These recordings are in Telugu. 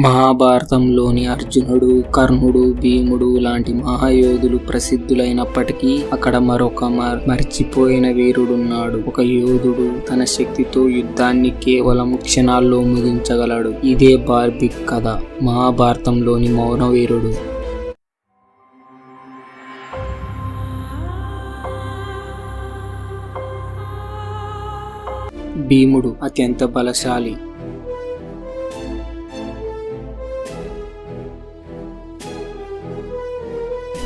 మహాభారతంలోని అర్జునుడు కర్ణుడు భీముడు లాంటి మహాయోధులు ప్రసిద్ధులైనప్పటికీ అక్కడ మరొక మర్- మర్చిపోయిన వీరుడున్నాడు. ఒక యోధుడు తన శక్తితో యుద్ధాన్ని కేవలం క్షణాల్లో ముగించగలడు. ఇదే బార్బిక్ కథ. మహాభారతంలోని మౌన వీరుడు. భీముడు అత్యంత బలశాలి.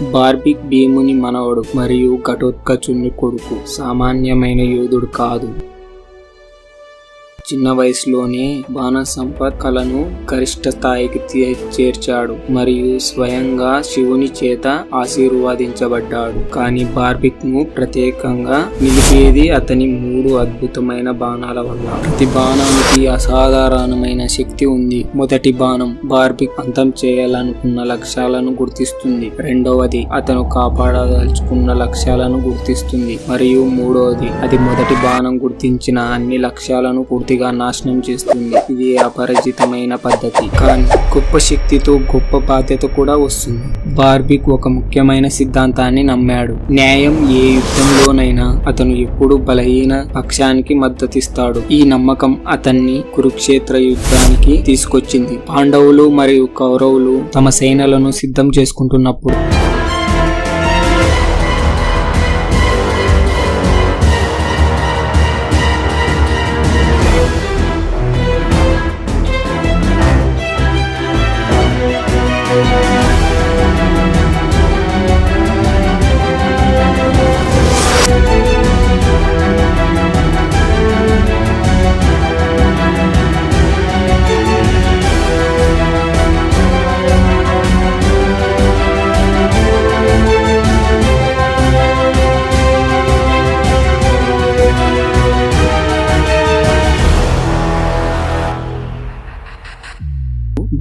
బార్బిక్ భీముని మనవడు మరియు ఘటోత్కచుని కొడుకు సామాన్యమైన యోధుడు కాదు. చిన్న వయసులోనే బాణ సంపత్ కళను గరిష్ట స్థాయికి చేర్చాడు మరియు స్వయంగా శివుని చేత ఆశీర్వదించబడ్డాడు. కానీ బార్బిక్ను ప్రత్యేకంగా నిలిపేది అతని మూడు అద్భుతమైన బాణాల వల్ల. ప్రతి బాణానికి అసాధారణమైన శక్తి ఉంది. మొదటి బాణం బార్బిక్ అంతం చేయాలనుకున్న లక్ష్యాలను గుర్తిస్తుంది. రెండవది అతను కాపాడదలుచుకున్న లక్ష్యాలను గుర్తిస్తుంది. మరియు మూడవది అది మొదటి బాణం గుర్తించిన అన్ని లక్ష్యాలను పూర్తిగా నాశనం చేస్తుంది. ఇది అపరిచితమైన పద్ధతి. కానీ గొప్ప శక్తితో గొప్ప బాధ్యత కూడా వస్తుంది. బార్బిక్ ఒక ముఖ్యమైన సిద్ధాంతాన్ని నమ్మాడు. న్యాయం ఏ యుద్ధంలోనైనా అతను ఎప్పుడు బలహీన పక్షానికి మద్దతిస్తాడు. ఈ నమ్మకం అతన్ని కురుక్షేత్ర యుద్ధానికి తీసుకొచ్చింది. పాండవులు మరియు కౌరవులు తమ సేనలను సిద్ధం చేసుకుంటున్నప్పుడు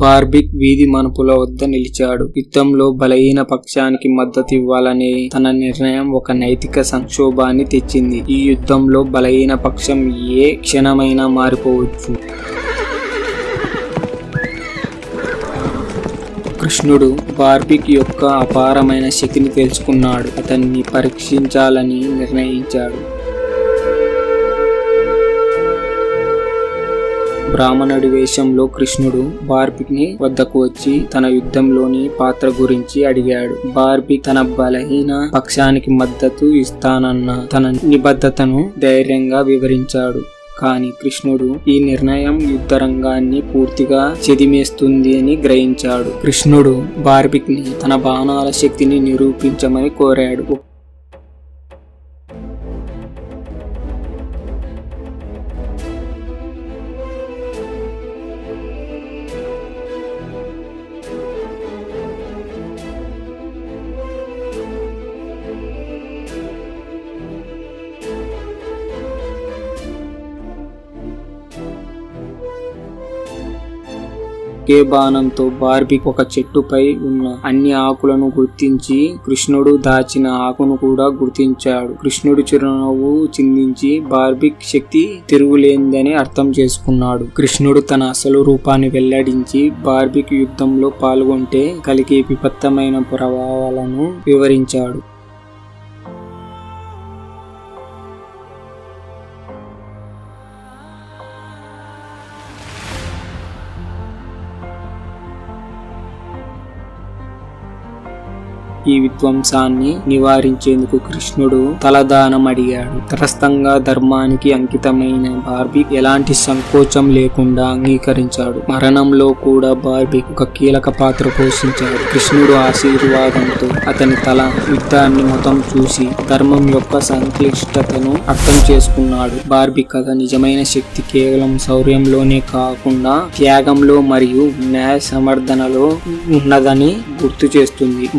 బార్బిక్ వీధి మనుపుల వద్ద నిలిచాడు. యుద్ధంలో బలహీన పక్షానికి మద్దతు ఇవ్వాలనే తన నిర్ణయం ఒక నైతిక సంక్షోభాన్ని తెచ్చింది. ఈ యుద్ధంలో బలహీన పక్షం ఏ క్షణమైనా మారిపోవచ్చు. కృష్ణుడు బార్బిక్ యొక్క అపారమైన శక్తిని తెలుసుకున్నాడు అతన్ని పరీక్షించాలని నిర్ణయించాడు. బ్రాహ్మణుడి వేషంలో కృష్ణుడు బార్బిక్ని వద్దకు వచ్చి తన యుద్ధంలోని పాత్ర గురించి అడిగాడు. బార్బిక్ తన బలహీన పక్షానికి మద్దతు ఇస్తానన్న తన నిబద్ధతను ధైర్యంగా వివరించాడు. కానీ కృష్ణుడు ఈ నిర్ణయం యుద్ధ రంగాన్ని పూర్తిగా చెదిమేస్తుంది అని గ్రహించాడు. కృష్ణుడు బార్బిక్ని తన బాణాల శక్తిని నిరూపించమని కోరాడు. ఒకే బాణంతో బార్బిక్ ఒక చెట్టుపై ఉన్న అన్ని ఆకులను గుర్తించి కృష్ణుడు దాచిన ఆకును కూడా గుర్తించాడు. కృష్ణుడు చిరునవ్వు చిందించి బార్బిక్ శక్తి తిరుగులేందని అర్థం చేసుకున్నాడు. కృష్ణుడు తన అసలు రూపాన్ని వెల్లడించి బార్బిక్ యుద్ధంలో పాల్గొంటే కలిగే విపత్తమైన ప్రభావాలను వివరించాడు. ఈ విధ్వంసాన్ని నివారించేందుకు కృష్ణుడు తలదానం అడిగాడు. తటస్థంగా ధర్మానికి అంకితమైన బార్బిక్ ఎలాంటి సంకోచం లేకుండా అంగీకరించాడు. మరణంలో కూడా బార్బిక్ ఒక కీలక పాత్ర పోషించాడు. కృష్ణుడు ఆశీర్వాదంతో అతని తల యుద్ధాన్ని మొత్తం చూసి ధర్మం యొక్క సంక్లిష్టతను అర్థం చేసుకున్నాడు. బార్బీ కథ నిజమైన శక్తి కేవలం శౌర్యంలోనే కాకుండా త్యాగంలో మరియు న్యాయ సమర్థనలో ఉన్నదని గుర్తు చేస్తుంది.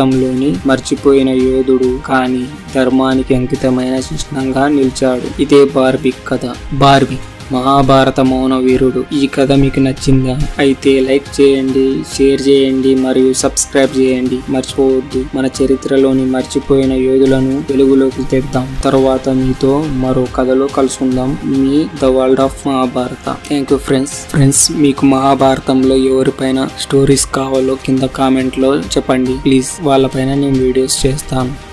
మహాభారతంలోని మర్చిపోయిన యోధుడు కానీ ధర్మానికి అంకితమైన చిహ్నంగా నిలిచాడు. ఇదే బార్బిక్ కథ. బార్బిక్ మహాభారత మౌన వీరుడు. ఈ కథ మీకు నచ్చిందా? అయితే లైక్ చేయండి షేర్ చేయండి మరియు సబ్స్క్రైబ్ చేయండి. మర్చిపోవద్దు. మన చరిత్రలోని మర్చిపోయిన యోధులను తెలుగులోకి తెద్దాం. తర్వాత మీతో మరో కథలో కలుసుకుందాం. మీ the world of Mahabharata. Thank you friends. Friends మీకు మహాభారతంలో ఎవరిపైన స్టోరీస్ కావాలో కింద కామెంట్లో చెప్పండి. ప్లీజ్ వాళ్ళపైన నేను వీడియోస్ చేస్తాను.